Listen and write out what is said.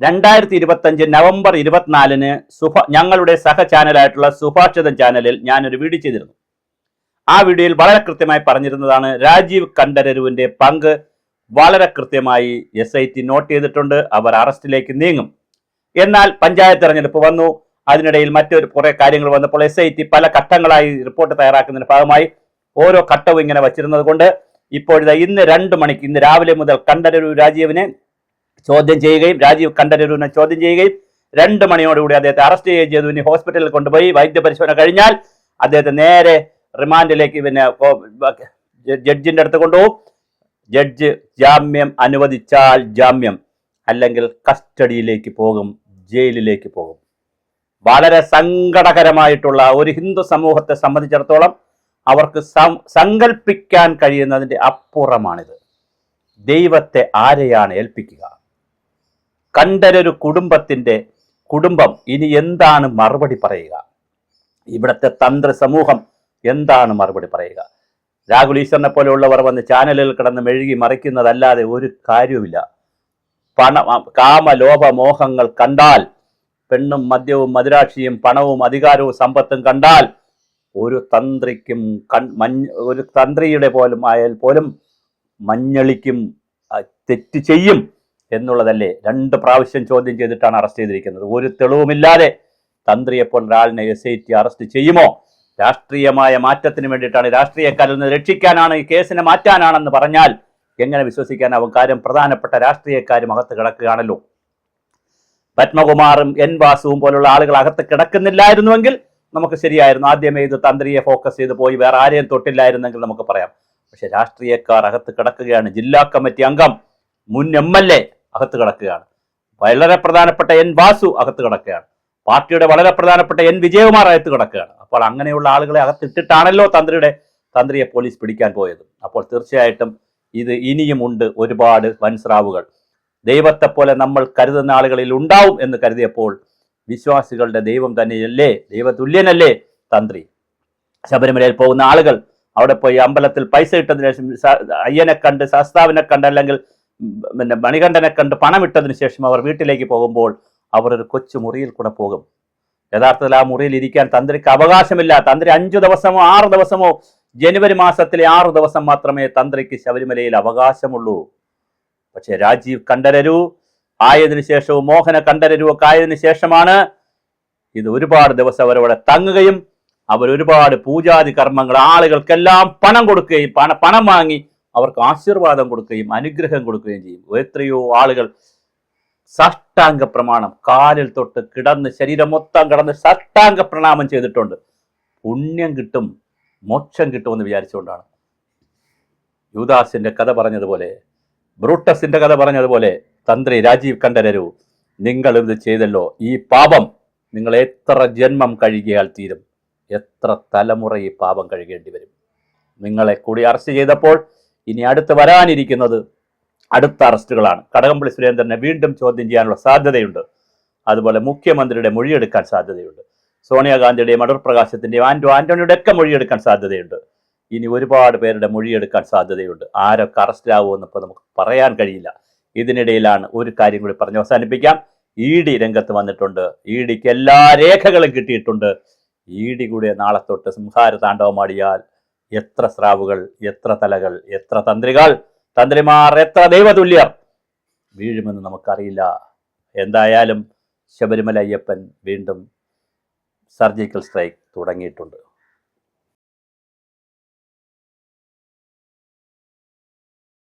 രണ്ടായിരത്തി ഇരുപത്തഞ്ച് നവംബർ ഇരുപത്തിനാലിന് സുഭ ഞങ്ങളുടെ സഹ ചാനലായിട്ടുള്ള സുഭാഷിതം ചാനലിൽ ഞാനൊരു വീഡിയോ ചെയ്തിരുന്നു. ആ വീഡിയോയിൽ വളരെ കൃത്യമായി പറഞ്ഞിരുന്നതാണ് രാജീവ് കണ്ഠരരുവിന്റെ പങ്ക് വളരെ കൃത്യമായി എസ് ഐ ടി നോട്ട് ചെയ്തിട്ടുണ്ട്. അവർ അറസ്റ്റിലേക്ക് നീങ്ങും. എന്നാൽ പഞ്ചായത്ത് തെരഞ്ഞെടുപ്പ് വന്നു. അതിനിടയിൽ മറ്റൊരു കുറേ കാര്യങ്ങൾ വന്നപ്പോൾ എസ് ഐ ടി പല ഘട്ടങ്ങളായി റിപ്പോർട്ട് തയ്യാറാക്കുന്നതിന് ഭാഗമായി ഓരോ ഘട്ടവും ഇങ്ങനെ വച്ചിരുന്നത് കൊണ്ട് ഇപ്പോഴത്തെ ഇന്ന് രണ്ട് മണിക്ക് ഇന്ന് രാവിലെ മുതൽ കണ്ഠരൂർ രാജീവിനെ ചോദ്യം ചെയ്യുകയും രാജീവ് കണ്ടരൂരിനെ ചോദ്യം ചെയ്യുകയും രണ്ട് മണിയോടുകൂടി അദ്ദേഹത്തെ അറസ്റ്റ് ചെയ്യുകയും ചെയ്തു. ഇനി ഹോസ്പിറ്റലിൽ കൊണ്ടുപോയി വൈദ്യപരിശോധന കഴിഞ്ഞാൽ അദ്ദേഹത്തെ നേരെ റിമാൻഡിലേക്ക് പിന്നെ ജഡ്ജിന്റെ അടുത്ത് കൊണ്ടുപോകും. ജഡ്ജ് ജാമ്യം അനുവദിച്ചാൽ ജാമ്യം അല്ലെങ്കിൽ കസ്റ്റഡിയിലേക്ക് പോകും ജയിലിലേക്ക് പോകും. വളരെ സങ്കടകരമായിട്ടുള്ള ഒരു ഹിന്ദു സമൂഹത്തെ സംബന്ധിച്ചിടത്തോളം അവർക്ക് സങ്കല്പിക്കാൻ കഴിയുന്നതിന്റെ അപ്പുറമാണിത്. ദൈവത്തെ ആരെയാണ് ഏൽപ്പിക്കുക? കണ്ടരൊരു കുടുംബത്തിന്റെ കുടുംബം ഇനി എന്താണ് മറുപടി പറയുക? ഇവിടുത്തെ തന്ത്ര സമൂഹം എന്താണ് മറുപടി പറയുക? രാഹുൽ ഈശ്വറിനെ പോലെയുള്ളവർ വന്ന് ചാനലിൽ കിടന്ന് മെഴുകി മറിക്കുന്നതല്ലാതെ ഒരു കാര്യവുമില്ല. പണ കാമ ലോഭ മോഹങ്ങൾ കണ്ടാൽ പെണ്ണും മദ്യവും മധുരാക്ഷിയും പണവും അധികാരവും സമ്പത്തും കണ്ടാൽ ഒരു തന്ത്രിക്കും കൺ മഞ്ഞ ഒരു തന്ത്രിയുടെ പോലും ആയാൽ പോലും മഞ്ഞളിക്കും തെറ്റ് ചെയ്യും. എന്നുള്ളതല്ലേ? രണ്ട് പ്രാവശ്യം ചോദ്യം ചെയ്തിട്ടാണ് അറസ്റ്റ് ചെയ്തിരിക്കുന്നത്. ഒരു തെളിവുമില്ലാതെ തന്ത്രിയെപ്പോൾ ഒരാളിനെ എസ് ഐ ടി അറസ്റ്റ് ചെയ്യുമോ? രാഷ്ട്രീയമായ മാറ്റത്തിന് വേണ്ടിയിട്ടാണ് രാഷ്ട്രീയക്കാരിൽ നിന്ന് രക്ഷിക്കാനാണ് ഈ കേസിനെ മാറ്റാനാണെന്ന് പറഞ്ഞാൽ എങ്ങനെ വിശ്വസിക്കാനാവും? കാര്യം പ്രധാനപ്പെട്ട രാഷ്ട്രീയക്കാരും അകത്ത് കിടക്കുകയാണല്ലോ. പത്മകുമാറും എൻ വാസുവും പോലുള്ള ആളുകൾ അകത്ത് കിടക്കുന്നില്ലായിരുന്നുവെങ്കിൽ നമുക്ക് ശരിയായിരുന്നു. ആദ്യമേ ഇത് തന്ത്രിയെ ഫോക്കസ് ചെയ്ത് പോയി വേറെ ആരെയും തൊട്ടില്ലായിരുന്നെങ്കിൽ നമുക്ക് പറയാം. പക്ഷെ രാഷ്ട്രീയക്കാർ അകത്ത് കിടക്കുകയാണ്. ജില്ലാ കമ്മിറ്റി അംഗം മുൻ എം എൽ എ അകത്ത് കിടക്കുകയാണ്. വളരെ പ്രധാനപ്പെട്ട എൻ വാസു അകത്ത് കിടക്കുകയാണ്. പാർട്ടിയുടെ വളരെ പ്രധാനപ്പെട്ട എൻ വിജയകുമാർ അകത്ത് കിടക്കുകയാണ്. അപ്പോൾ അങ്ങനെയുള്ള ആളുകളെ അകത്തിട്ടിട്ടാണല്ലോ തന്ത്രിയുടെ തന്ത്രിയെ പോലീസ് പിടിക്കാൻ പോയത്. അപ്പോൾ തീർച്ചയായിട്ടും ഇത് ഇനിയുമുണ്ട് ഒരുപാട് വൻസ്രാവുകൾ. ദൈവത്തെ പോലെ നമ്മൾ കരുതുന്ന ആളുകളിൽ ഉണ്ടാവും എന്ന് കരുതിയപ്പോൾ വിശ്വാസികളുടെ ദൈവം തന്നെയല്ലേ ദൈവതുല്യനല്ലേ തന്ത്രി. ശബരിമലയിൽ പോകുന്ന ആളുകൾ അവിടെ പോയി അമ്പലത്തിൽ പൈസ ഇട്ടതിന് ശേഷം അയ്യനെ കണ്ട് ശാസ്താവിനെ കണ്ട് അല്ലെങ്കിൽ പിന്നെ മണികണ്ഠനെ കണ്ട് പണം ഇട്ടതിന് ശേഷം അവർ വീട്ടിലേക്ക് പോകുമ്പോൾ അവർ ഒരു കൊച്ചു മുറിയിൽ കൂടെ പോകും. യഥാർത്ഥത്തിൽ ആ മുറിയിൽ ഇരിക്കാൻ തന്ത്രിക്ക് അവകാശമില്ല. തന്ത്രി അഞ്ചു ദിവസമോ ആറ് ദിവസമോ ജനുവരി മാസത്തിലെ ആറു ദിവസം മാത്രമേ തന്ത്രിക്ക് ശബരിമലയിൽ അവകാശമുള്ളൂ. പക്ഷെ രാജീവ് കണ്ഠരരു ആയതിനു ശേഷവും മോഹന കണ്ഠരരു ഒക്കെ ആയതിനു ശേഷമാണ് ഇത് ഒരുപാട് ദിവസം അവരവിടെ തങ്ങുകയും അവർ ഒരുപാട് പൂജാതി കർമ്മങ്ങൾ ആളുകൾക്കെല്ലാം പണം കൊടുക്കുകയും പണം വാങ്ങി അവർക്ക് ആശീർവാദം കൊടുക്കുകയും അനുഗ്രഹം കൊടുക്കുകയും ചെയ്യും. എത്രയോ ആളുകൾ സാഷ്ടാംഗ പ്രമാണം കാലിൽ തൊട്ട് കിടന്ന് ശരീരം മൊത്തം കിടന്ന് സാഷ്ടാംഗ പ്രണാമം ചെയ്തിട്ടുണ്ട്. പുണ്യം കിട്ടും മോക്ഷം കിട്ടുമെന്ന് വിചാരിച്ചുകൊണ്ടാണ്. യൂദാസിന്റെ കഥ പറഞ്ഞതുപോലെ ബ്രൂട്ടസിന്റെ കഥ പറഞ്ഞതുപോലെ തന്ത്രി രാജീവ് കണ്ഠരരു നിങ്ങൾ ഇത് ചെയ്തല്ലോ ഈ പാപം നിങ്ങൾ എത്ര ജന്മം കഴുകിയാൽ തീരും? എത്ര തലമുറ ഈ പാപം കഴുകേണ്ടി വരും? നിങ്ങളെ കൂടി അറസ്റ്റ് ചെയ്തപ്പോൾ ഇനി അടുത്ത് വരാനിരിക്കുന്നത് അടുത്ത അറസ്റ്റുകളാണ്. കടകംപള്ളി സുരേന്ദ്രനെ വീണ്ടും ചോദ്യം ചെയ്യാനുള്ള സാധ്യതയുണ്ട്. അതുപോലെ മുഖ്യമന്ത്രിയുടെ മൊഴിയെടുക്കാൻ സാധ്യതയുണ്ട്. സോണിയാഗാന്ധിയുടെയും അടൂർ പ്രകാശത്തിന്റെയും ആന്റോ ആന്റണിയുടെ ഒക്കെ മൊഴിയെടുക്കാൻ സാധ്യതയുണ്ട്. ഇനി ഒരുപാട് പേരുടെ മൊഴിയെടുക്കാൻ സാധ്യതയുണ്ട്. ആരൊക്കെ അറസ്റ്റിലാവുമെന്ന് ഇപ്പോൾ നമുക്ക് പറയാൻ കഴിയില്ല. ഇതിനിടയിലാണ് ഒരു കാര്യം കൂടി പറഞ്ഞ് അവസാനിപ്പിക്കാം. ഇ ഡി രംഗത്ത് വന്നിട്ടുണ്ട്. ഇ ഡിക്ക് എല്ലാ രേഖകളും കിട്ടിയിട്ടുണ്ട്. ഇ ഡി കൂടെ നാളെ തൊട്ട് സംഹാര താണ്ഡവമാടിയാൽ എത്ര സ്രാവുകൾ എത്ര തലകൾ എത്ര തന്ത്രികൾ തന്ത്രിമാർ എത്ര ദൈവതുല്യർ വീഴുമെന്ന് നമുക്കറിയില്ല. എന്തായാലും ശബരിമല അയ്യപ്പൻ വീണ്ടും സർജിക്കൽ സ്ട്രൈക്ക് തുടങ്ങിയിട്ടുണ്ട്.